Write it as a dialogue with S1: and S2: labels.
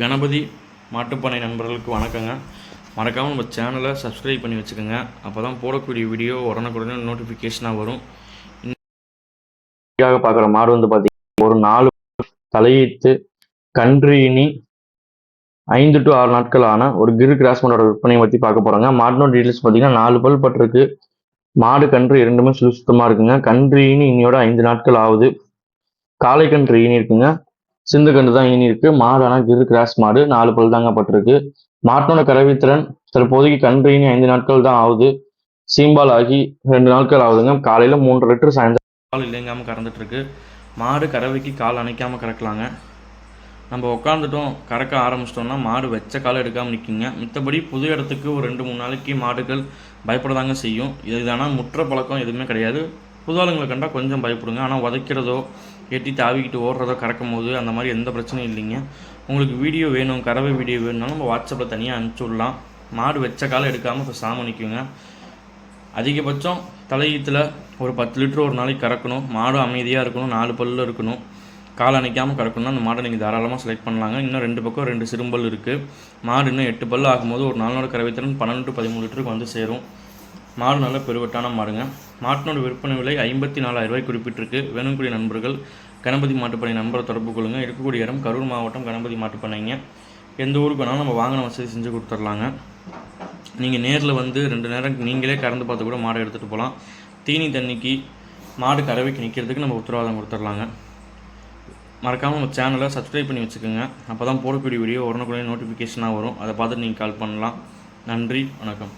S1: கணபதி மாட்டுப்பானை நண்பர்களுக்கு வணக்கங்க. மறக்காமல் நம்ம சேனலை சப்ஸ்கிரைப் பண்ணி வச்சுக்கோங்க. அப்போ தான் போடக்கூடிய வீடியோ உடனுக்குடனே நோட்டிஃபிகேஷனாக வரும். பார்க்குற மாடு வந்து பார்த்தீங்கன்னா ஒரு நாலு தலையீத்து கன்றினி ஐந்து டு ஆறு நாட்கள் ஆன ஒரு கிரு கிராஸ் மாடோட விற்பனையை பற்றி பார்க்க போகிறோங்க மாட்டினோட டீட்டெயில்ஸ் பார்த்தீங்கன்னா நாலு பல் பட்டிருக்கு. மாடு கன்று இரண்டுமே சுத்தமாக இருக்குங்க. கன்று இனி இன்னையோட ஐந்து நாட்கள் ஆகுது. காளை கன்று ஈனி இருக்குங்க. சிந்து கண்டு தான் ஈனி இருக்கு. மாடு ஆனால் கிரு கிராஸ் மாடு. நாலு பல் தாங்க பட்டிருக்கு. மாட்டோட கறவைத்திறன் தற்போதைக்கு கன்று ஈனி ஐந்து நாட்கள் தான் ஆகுது. சீம்பால் ஆகி ரெண்டு நாட்கள் ஆகுதுங்க. காலையில் மூன்று லிட்டர் சாயந்தரம் கால் இல்லைங்காம கறந்துட்டு இருக்கு மாடு கறவைக்கு கால் அணைக்காமல் கறக்கலாங்க. நம்ம உட்காந்துட்டோம் கறக்க ஆரம்பிச்சிட்டோம்னா மாடு வச்ச காலம் எடுக்காமல் நிற்குங்க மித்தபடி புது இடத்துக்கு ஒரு ரெண்டு மூணு நாளைக்கு மாடுகள் பயப்படதாங்க செய்யும். இதுதானா முற்ற பழக்கம் எதுவுமே கிடையாது. புது ஆளுங்களை கண்டால் கொஞ்சம் பயப்படுங்க. ஆனால் உதைக்கிறதோ எட்டி தாவிக்கிட்டு ஓடுறதோ கறக்கும் போது அந்த மாதிரி எந்த பிரச்சனையும் இல்லைங்க. உங்களுக்கு வீடியோ வேணும் கறவை வீடியோ வேணும்னாலும் நம்ம வாட்ஸ்அப்பில் தனியாக அனுப்பிச்சி விடலாம் மாடு வச்ச காலம் எடுக்காமல் இப்போ சாம நிற்குங்க அதிகபட்சம் தலையீத்தில் ஒரு பத்து லிட்டர் ஒரு நாளைக்கு கறக்கணும். மாடு அமைதியாக இருக்கணும் நாலு பல்லில் இருக்கணும். கால் அணைக்காமல் கறக்கணும்னா அந்த மாடை நீங்கள் தாராளமாக செலக்ட் பண்ணலாங்க. இன்னும் ரெண்டு பக்கம் ரெண்டு சிறும்பல் இருக்குது மாடு இன்னும் எட்டு பல் ஆகும்போது ஒரு நாளோட கறவை கறவைத்திறன் பன்னெண்டு பதிமூணு லிட்டருக்கு வந்து சேரும். மாடு நல்ல பெருவட்டான மாடுங்க. மாட்டினோட விற்பனை விலை ஐம்பத்தி நாலாயிரம் ரூபாய் குறிப்பிட்டிருக்கு. வேணுக்கூடிய நண்பர்கள் கணபதி மாட்டுப்பண்ணை நம்பரை தொடர்பு கொள்ளுங்க. இருக்கக்கூடிய இடம் கரூர் மாவட்டம் கணபதி மாட்டுப்பண்ணைங்க. எந்த ஊருக்கு வேணாலும் நம்ம வாங்கின வசதி செஞ்சு கொடுத்துர்லாங்க. நீங்கள் நேரில் வந்து ரெண்டு நேரம் நீங்களே கறந்து பார்த்து கூட மாடை எடுத்துகிட்டு போகலாம் தீனி தண்ணிக்கு மாடு கறவைக்கு நிற்கிறதுக்கு நம்ம உத்தரவாதம் கொடுத்துர்லாங்க. மறக்காமல் நம்ம சேனலை சப்ஸ்கிரைப் பண்ணி வச்சுக்கோங்க. அப்போ தான் போடக்கூடிய வீடியோ உடனுக்குடனே நோட்டிஃபிகேஷனாக வரும். அதை பார்த்துட்டு நீங்கள் கால் பண்ணலாம். நன்றி வணக்கம்.